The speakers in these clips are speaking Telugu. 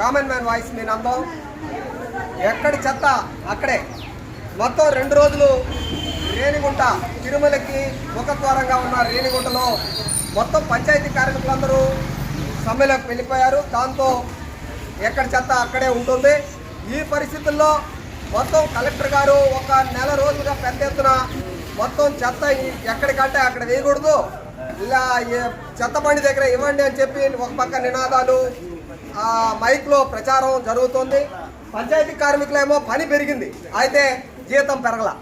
కామన్ మ్యాన్ వాయిస్ మీ నందం ఎక్కడి చెత్త? అక్కడే. మొత్తం రెండు రోజులు రేణిగుంట తిరుమలకి ముఖద్వారంగా ఉన్న రేణిగుంటలో మొత్తం పంచాయతీ కార్మికులందరూ సమ్మెలోకి వెళ్ళిపోయారు. దాంతో ఎక్కడ చెత్త అక్కడే ఉంటుంది. ఈ పరిస్థితుల్లో మొత్తం కలెక్టర్ గారు ఒక నెల రోజులుగా పెద్ద ఎత్తున మొత్తం చెత్త ఎక్కడికంటే అక్కడ వేయకూడదు. ఇలా చెత్త బండి దగ్గర ఇవ్వండి అని చెప్పి ఒక పక్క నినాదాలు మైక్లో ప్రచారం జరుగుతుంది. పంచాయతీ కార్మికులేమో పని పెరిగింది. అయితే జీతం పెరగల.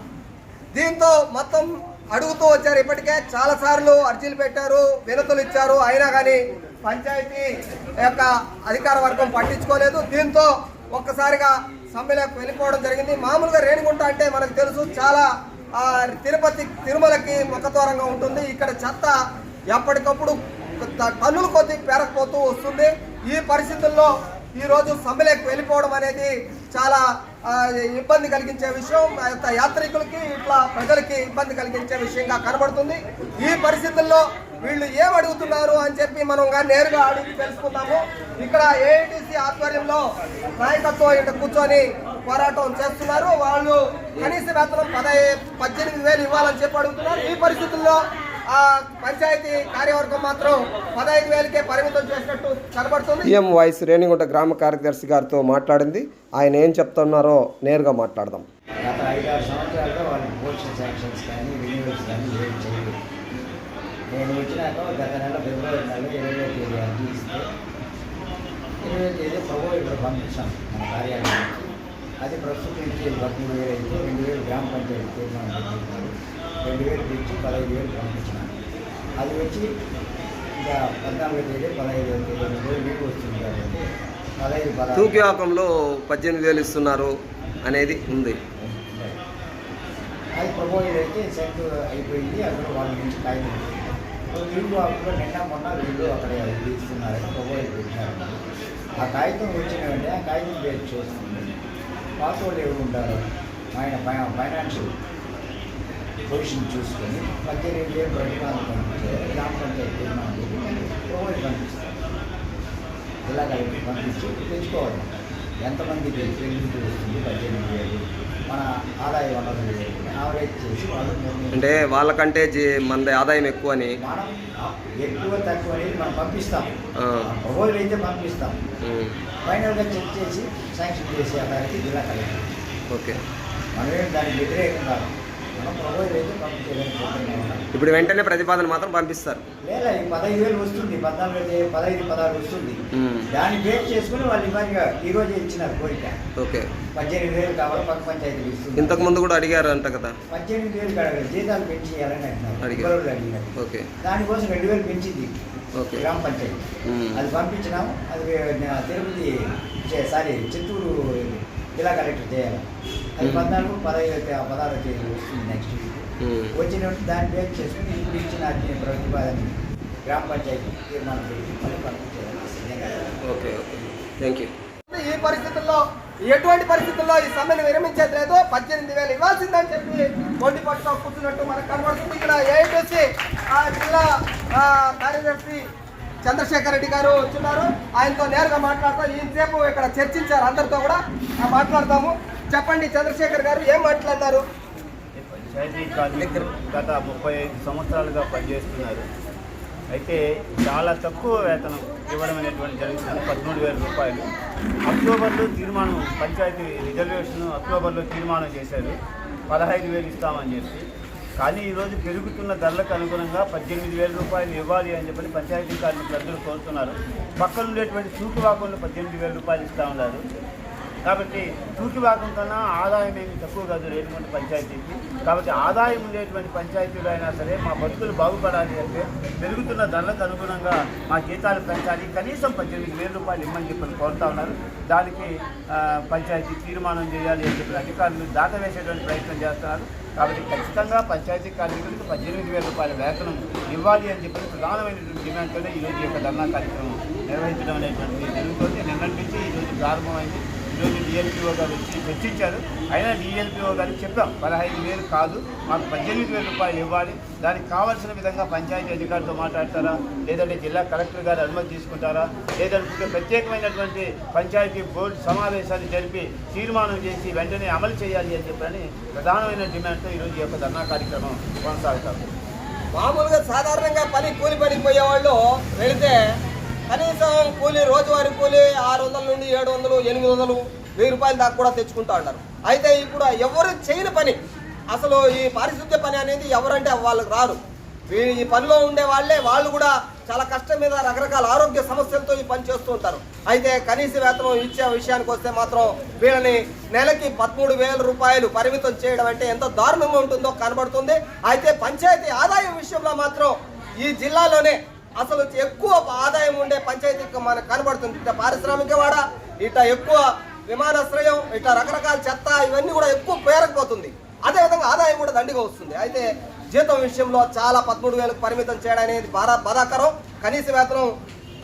దీంతో మొత్తం అడుగుతూ వచ్చారు ఇప్పటికే. చాలా సార్లు అర్జీలు పెట్టారు వినతులు ఇచ్చారు. అయినా కానీ పంచాయతీ యొక్క అధికార వర్గం పట్టించుకోలేదు. దీంతో ఒక్కసారిగా సమ్మెలకు వెళ్ళిపోవడం జరిగింది. మామూలుగా రేణిగుంట అంటే మనకు తెలుసు చాలా తిరుపతి తిరుమలకి ముఖద్వారంగా ఉంటుంది. ఇక్కడ చెత్త ఎప్పటికప్పుడు త- టన్నుల కొద్ది పేరకపోతూ వస్తుంది. ఈ పరిస్థితుల్లో ఈరోజు సమ్మెలకు వెళ్ళిపోవడం అనేది చాలా ఇబ్బంది కలిగించే విషయం. యాత్రికులకి ఇట్లా ప్రజలకి ఇబ్బంది కలిగించే విషయంగా కనబడుతుంది. ఈ పరిస్థితుల్లో వీళ్ళు ఏం అడుగుతున్నారు అని చెప్పి మనం నేరుగా అడిగి తెలుసుకుందాము. ఇక్కడ ఏఐటీసీ ఆధ్వర్యంలో నాయకత్వం ఇక్కడ కూర్చొని పోరాటం చేస్తున్నారు. వాళ్ళు కనీస వేతనం పదహై పద్దెనిమిది వేలు ఇవ్వాలని చెప్పి అడుగుతున్నారు. ఈ పరిస్థితుల్లో ఆ పంచాయతీ కార్యవర్గం మాత్రం పదహైదు వేలకే పరిమితం చేసినట్టు కనబడుతుంది. వాయిస్ రేణిగుంట గ్రామ కార్యదర్శి గారితో మాట్లాడింది. ఆయన ఏం చెప్తున్నారో నేరుగా మాట్లాడదాం. గత ఐదారు సంవత్సరాలుగా వాళ్ళకి శాంక్షన్స్ కానీ రిన్యూవల్స్ కానీ ఏం చేయలేదు. నేను వచ్చినాక గత నెల ఫిబ్రవరి నెల ఇరవై తేదీ అర్జీ ఇస్తే ఇరవై తేదీ ప్రభు ఇక్కడ పంపించాం మన కార్యాలయానికి. అది ప్రస్తుతం ఇచ్చి పదమూడు వేలు అయితే రెండు వేలు గ్రామ పంచాయతీ తీర్మానం రెండు వేలు పెంచి పదహైదు వేలు పంపించినాను అది వచ్చి ఇంకా పద్నాలుగో తేదీ పదహైదు తేదీ మీకు వస్తుంది కాబట్టి పదహైదు తూకివాకంలో పద్దెనిమిది వేలు ఇస్తున్నారు అనేది ఉంది. అది ప్రపోజల్ అయితే సెంట్ అయిపోయింది అక్కడ వాళ్ళ నుంచి కాగితం వీళ్ళు అప్పుడు నిన్న మొన్న వీళ్ళు అక్కడ ప్రపోజల్ పెట్టినారు ఆ కాగితం వచ్చిన వెంటనే ఆ కాగితం బేస్ చేస్తుంది. పాస్వర్డ్ ఎవరు ఉంటారు? ఆయన ఫైనాన్షియల్. పొజిషన్ చూసుకొని పద్దెనిమిది వేలు ప్రతిపాదన గ్రామ పంచాయతీ ప్రపోజల్ పంపిస్తారు. కలెక్టర్ పంపించి తెచ్చుకోవాలి. ఎంతమందికి పెళ్ళికి వస్తుంది పద్దెనిమిది వేలు మన ఆదాయ వనరులు ఆవరేజ్ చేసి వాళ్ళు అంటే వాళ్ళకంటే మనది ఆదాయం ఎక్కువ అని మనం ఎక్కువ తక్కువ అనేది మనం పంపిస్తాం. ప్రపోజల్ అయితే పంపిస్తాం. ఫైనల్గా చెక్ చేసి శాంక్షన్ చేసే అతనికి జిల్లా కలెక్టర్. ఓకే. మనమేం దానికి వ్యతిరేకం కాదు. ఇప్పుడు వెంటనే ప్రతిపాదన మాత్రం పంపిస్తారు. లేదా ఈ పదహైదు వేలు వస్తుంది పద్నాలుగు పదహైదు పదహారు వస్తుంది. దాన్ని బేస్ చేసుకుని వాళ్ళు ఇబ్బందిగా ఈ రోజే ఇచ్చినారు కోరిక. ఓకే. పద్దెనిమిది వేలు కావాలి పక్క ఇస్తుంది. ఇంతకు ముందు కూడా అడిగారు అంట కదా? పద్దెనిమిది వేలు జీతాలు అడిగినారు ఓకే. దానికోసం రెండు వేలు పెంచింది ఓకే. గ్రామ పంచాయతీ. అది పంపించినాము అది తిరుపతి సారీ చిత్తూరు జిల్లా కలెక్టర్ చేయాలి. అది. పద్నాలుగు పదహైదు తే- పదహారు తేదీ వస్తుంది నెక్స్ట్ వీక్ వచ్చినట్టు దాన్ని బేస్ చేసుకుని ఇప్పుడు ఇచ్చిన ప్రతిపాదన గ్రామ పంచాయతీ తీర్మానం పెట్టి మళ్ళీ పంపించేయాలి ఓకే ఓకే థ్యాంక్ యూ ఈ పరిస్థితుల్లో ఎటువంటి పరిస్థితుల్లో ఈ సమ్మెను విరమించేది లేదు పద్దెనిమిది వేలు ఇవ్వాల్సిందని చెప్పి మొండి పట్టుతో కూర్చున్నట్టు మనకు కనబడుతుంది. ఇక్కడ ఏఐటీసీ ఆ జిల్లా ఆ, కార్యదర్శి చంద్రశేఖర్ రెడ్డి గారు వచ్చున్నారు. ఆయనతో నేరుగా మాట్లాడతాం ఈయనసేపు ఇక్కడ చర్చించారు అందరితో కూడా. ఆ, మాట్లాడతాము. చెప్పండి చంద్రశేఖర్ గారు ఏం మాట్లాడతారు? పంచాయతీ కార్మికులు గత ముప్పై ఐదు సంవత్సరాలుగా పనిచేస్తున్నారు. అయితే చాలా తక్కువ వేతనం ఇవ్వడం అనేటువంటి జరుగుతుంది పదమూడు వేల రూపాయలు. అక్టోబర్లో తీర్మానం పంచాయతీ రిజర్వేషన్ అక్టోబర్లో తీర్మానం చేశారు. పదహైదు వేలు ఇస్తామని చెప్పి. కానీ ఈరోజు పెరుగుతున్న ధరలకు అనుగుణంగా పద్దెనిమిది వేల రూపాయలు ఇవ్వాలి అని చెప్పి పంచాయతీ కార్మికులు అందరూ కోరుతున్నారు. పక్కన ఉండేటువంటి కాకుండా పద్దెనిమిది వేల రూపాయలు ఇస్తా ఉన్నారు. కాబట్టి తూకివాకం కన్నా ఆదాయం ఏమి తక్కువ కాదు లేనటువంటి పంచాయతీకి. కాబట్టి ఆదాయం ఉండేటువంటి పంచాయతీలు అయినా సరే మా బతుకులు బాగుపడాలి అంటే పెరుగుతున్న ధరలకు అనుగుణంగా మా జీతాలు పెంచాలి. కనీసం పద్దెనిమిది వేల రూపాయలు ఇమ్మని చెప్పి కోరుతా ఉన్నారు. దానికి పంచాయతీ తీర్మానం చేయాలి అని చెప్పి అధికారులు దాటవేసేటువంటి ప్రయత్నం చేస్తున్నారు. కాబట్టి ఖచ్చితంగా పంచాయతీ కార్మికులకు పద్దెనిమిది వేల రూపాయల వేతనం ఇవ్వాలి అని చెప్పి ప్రధానమైనటువంటి డిమాండ్తోనే ఈరోజు యొక్క ధర్నా కార్యక్రమం నిర్వహించడం అనేటువంటిది జరుగుతుంది. నిన్నటి నుంచి ఈరోజు ప్రారంభమైంది. ఈరోజు డిఎల్పిఓ గారు వచ్చి చర్చించారు అయినా డిఎల్పిఓ గారికి చెప్పాం పదహైదు వేలు కాదు మాకు పద్దెనిమిది వేల రూపాయలు ఇవ్వాలి. దానికి కావాల్సిన విధంగా పంచాయతీ అధికారితో మాట్లాడతారా? లేదంటే జిల్లా కలెక్టర్ గారు అనుమతి తీసుకుంటారా? లేదంటే ప్రత్యేకమైనటువంటి పంచాయతీ బోర్డు సమావేశాలు జరిపి తీర్మానం చేసి వెంటనే అమలు చేయాలి అని చెప్పని ప్రధానమైన డిమాండ్తో ఈరోజు ఈ యొక్క ధర్నా కార్యక్రమం కొనసాగుతారు మామూలుగా సాధారణంగా పని కూలి పనికి పోయేవాళ్ళు వెళితే కనీసం కూలి రోజువారీ కూలి ఆరు వందల నుండి ఏడు వందలు ఎనిమిది వందలు వెయ్యి రూపాయల దాకా కూడా తెచ్చుకుంటా ఉన్నారు. అయితే ఇప్పుడు ఎవరు చేయని పని అసలు ఈ పారిశుద్ధ్య పని అనేది ఎవరంటే వాళ్ళకి రారు ఈ పనిలో ఉండే వాళ్ళే వాళ్ళు కూడా చాలా కష్టం మీద రకరకాల ఆరోగ్య సమస్యలతో ఈ పని చేస్తూ ఉంటారు. అయితే కనీస వేతనం ఇచ్చే విషయానికి వస్తే మాత్రం వీళ్ళని నెలకి పదమూడు వేల రూపాయలు పరిమితం చేయడం అంటే ఎంత దారుణంగా ఉంటుందో కనబడుతుంది. అయితే పంచాయతీ ఆదాయం విషయంలో మాత్రం ఈ జిల్లాలోనే అసలు ఎక్కువ ఆదాయం ఉండే పంచాయతీ మనకు కనబడుతుంది. ఇట్లా పారిశ్రామిక వాడ ఇట్లా ఎక్కువ విమానాశ్రయం ఇట్లా రకరకాల చెత్త ఇవన్నీ కూడా ఎక్కువ పేరకపోతుంది. అదేవిధంగా ఆదాయం కూడా దండిగా వస్తుంది. అయితే జీతం విషయంలో చాలా పదమూడు వేలకు పరిమితం చేయడం అనేది బాధ బాధాకరం. కనీస వేతనం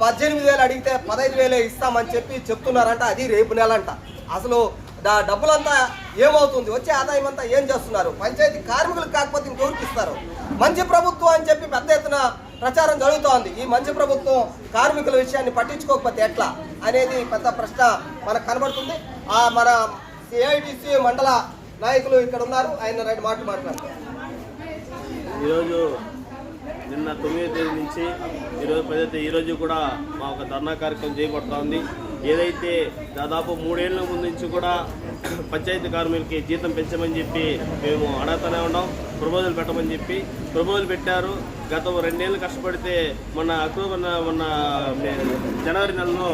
పద్దెనిమిది వేలు అడిగితే పదహైదు వేలే ఇస్తామని చెప్పి చెప్తున్నారంట. అది రేపు నెలంట. అసలు దా డబ్బులంతా ఏమవుతుంది? వచ్చే ఆదాయం అంతా ఏం చేస్తున్నారు? పంచాయతీ కార్మికులకు కాకపోతే ఇంకెవరికి ఇస్తారు? మంచి ప్రభుత్వం అని చెప్పి పెద్ద ఎత్తున ప్రచారం జరుగుతోంది. ఈ మంచి ప్రభుత్వం కార్మికుల విషయాన్ని పట్టించుకోకపోతే ఎట్లా అనేది పెద్ద ప్రశ్న మనకు కనబడుతుంది. ఆ మన ఏఐటిసి మండల నాయకులు ఇక్కడ ఉన్నారు. ఆయన రెండు మాటలు మాట్లాడతారు. ఈరోజు నిన్న తొమ్మిదో తేదీ నుంచి ఈరోజు పదో ఈరోజు కూడా మా ఒక ధర్నా కార్యక్రమం చేయబడుతోంది. ఏదైతే దాదాపు మూడేళ్ళ ముందు నుంచి కూడా పంచాయతీ కార్మికులకి జీతం పెంచమని చెప్పి మేము అడగతానే ఉన్నాం ప్రపోజల్ పెట్టమని చెప్పి. ప్రపోజల్ పెట్టారు. గత రెండేళ్ళు కష్టపడితే మొన్న అక్టోబర్ మొన్న జనవరి నెలలో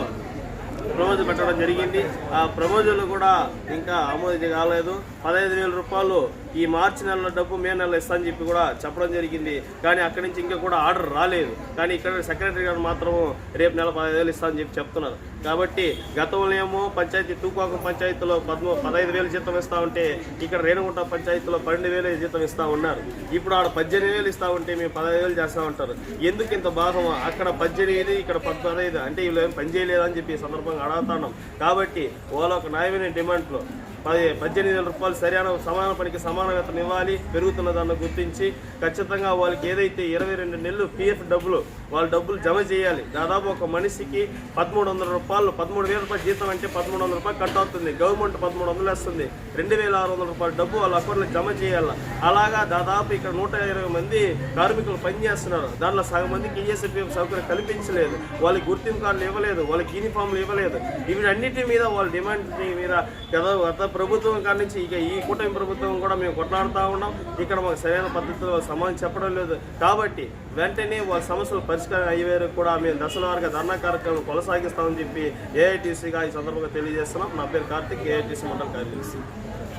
ప్రపోజల్ పెట్టడం జరిగింది. ఆ ప్రపోజల్ కూడా ఇంకా ఆమోదించ కాలేదు పదహైదు వేల రూపాయలు ఈ మార్చి నెలలో డబ్బు మే నెలలో ఇస్తామని చెప్పి కూడా చెప్పడం జరిగింది. కానీ అక్కడి నుంచి ఇంకా కూడా ఆర్డర్ రాలేదు. కానీ ఇక్కడ సెక్రటరీ గారు మాత్రం రేపు నెల పదహైదు వేలు ఇస్తామని చెప్పి చెప్తున్నారు. కాబట్టి గతంలో ఏమో పంచాయతీ తూకాకం పంచాయతీలో పద్మ పదహైదు వేలు జీతం ఇస్తా ఉంటే ఇక్కడ రేణుగుంట పంచాయతీలో పన్నెండు వేలు జీతం ఇస్తా ఉన్నారు. ఇప్పుడు ఆడ పద్దెనిమిది వేలు ఇస్తా ఉంటే మేము పదహైదు వేలు చేస్తా ఉంటారు. ఎందుకు ఇంత భాగం? అక్కడ పద్దెనిమిది ఇక్కడ పద్ పదహైదు అంటే వీళ్ళు ఏం పని చేయలేదని చెప్పి సందర్భంగా అడుగుతున్నాం కాబట్టి వాళ్ళ ఒక న్యాయమైన డిమాండ్లో పది పద్దెనిమిది వేల రూపాయలు సరైన సమాన పనికి సమాన వేతనం ఇవ్వాలి. పెరుగుతున్న దాన్ని గుర్తించి ఖచ్చితంగా వాళ్ళకి ఏదైతే ఇరవై రెండు నెలలు పిఎఫ్ డబ్బులు వాళ్ళ డబ్బులు జమ చేయాలి. దాదాపు ఒక మనిషికి పదమూడు వందల రూపాయలు పదమూడు వేల రూపాయలు జీతం అంటే పదమూడు వందల రూపాయలు కట్ అవుతుంది. గవర్నమెంట్ పదమూడు వందలు వేస్తుంది. రెండు వేల ఆరు వందల రూపాయల డబ్బు వాళ్ళ అకౌంట్లో జమ చేయాలి? అలాగా దాదాపు ఇక్కడ నూట ఇరవై మంది కార్మికులు పనిచేస్తున్నారు. దాంట్లో సగం మందికి ఈఎస్ఎఫ్ సౌకర్యం కల్పించలేదు. వాళ్ళకి గుర్తింపు కార్డులు ఇవ్వలేదు. వాళ్ళకి యూనిఫామ్లు ఇవ్వలేదు. వీటన్నిటి మీద వాళ్ళ డిమాండ్ మీద గత గత ప్రభుత్వం కాడి ఇక ఈ కూటమి ప్రభుత్వం కూడా మేము కొట్లాడుతూ ఉన్నాం. ఇక్కడ మాకు సరైన పద్ధతిలో సమాధానం చెప్పడం లేదు. కాబట్టి వెంటనే వాళ్ళ సమస్యలు పరిష్కారం అయ్యే కూడా మేము దశల వారిగా ధర్నా కార్యక్రమం కొనసాగిస్తామని చెప్పి ఏఐటీసీగా ఈ సందర్భంగా తెలియజేస్తున్నాం. నా పేరు కార్తిక్ ఏఐటీసీ మండల కార్యదర్శి.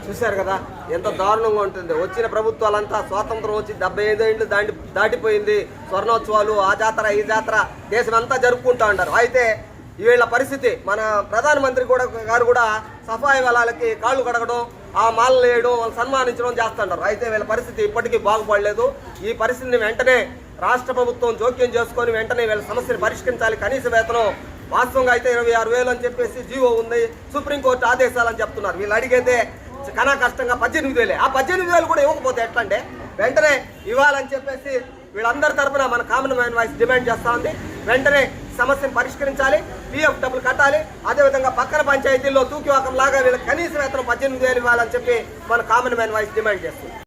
చూశారు కదా ఎంత దారుణంగా ఉంటుంది. వచ్చిన ప్రభుత్వాలంతా స్వాతంత్రం వచ్చి డెబ్బై ఐదు ఏళ్ళు దాటి దాటిపోయింది. స్వర్ణోత్సవాలు ఆ జాతర ఈ జాతర దేశం అంతా జరుపుకుంటా ఉంటారు. అయితే వీళ్ళ పరిస్థితి మన ప్రధానమంత్రి కూడా గారు కూడా సఫాయి వలాలకి కాళ్ళు కడగడం ఆ మాలలు వేయడం వాళ్ళు సన్మానించడం చేస్తుంటారు. అయితే వీళ్ళ పరిస్థితి ఇప్పటికీ బాగుపడలేదు. ఈ పరిస్థితిని వెంటనే రాష్ట్ర ప్రభుత్వం జోక్యం చేసుకొని వెంటనే వీళ్ళ సమస్యను పరిష్కరించాలి. కనీస వేతనం వాస్తవంగా అయితే ఇరవై ఆరు వేలు అని చెప్పేసి జీవో ఉంది. సుప్రీంకోర్టు ఆదేశాలని చెప్తున్నారు. వీళ్ళు అడిగైతే కనా కష్టంగా పద్దెనిమిది వేలే. ఆ పద్దెనిమిది వేలు కూడా ఇవ్వకపోతే ఎట్లా అంటే వెంటనే ఇవ్వాలని చెప్పేసి వీళ్ళందరి తరఫున మన కామన్ మ్యాన్ వాయిస్ డిమాండ్ చేస్తా ఉంది. వెంటనే సమస్యను పరిష్కరించాలి పిఎఫ్ డబ్బులు కట్టాలి. అదేవిధంగా పక్కన పంచాయతీల్లో తూకివాకం లాగా వీళ్ళకి కనీస వేతనం పద్దెనిమిది వేలు ఇవ్వాలని చెప్పి మన కామన్ మ్యాన్ వాయిస్ డిమాండ్ చేస్తుంది.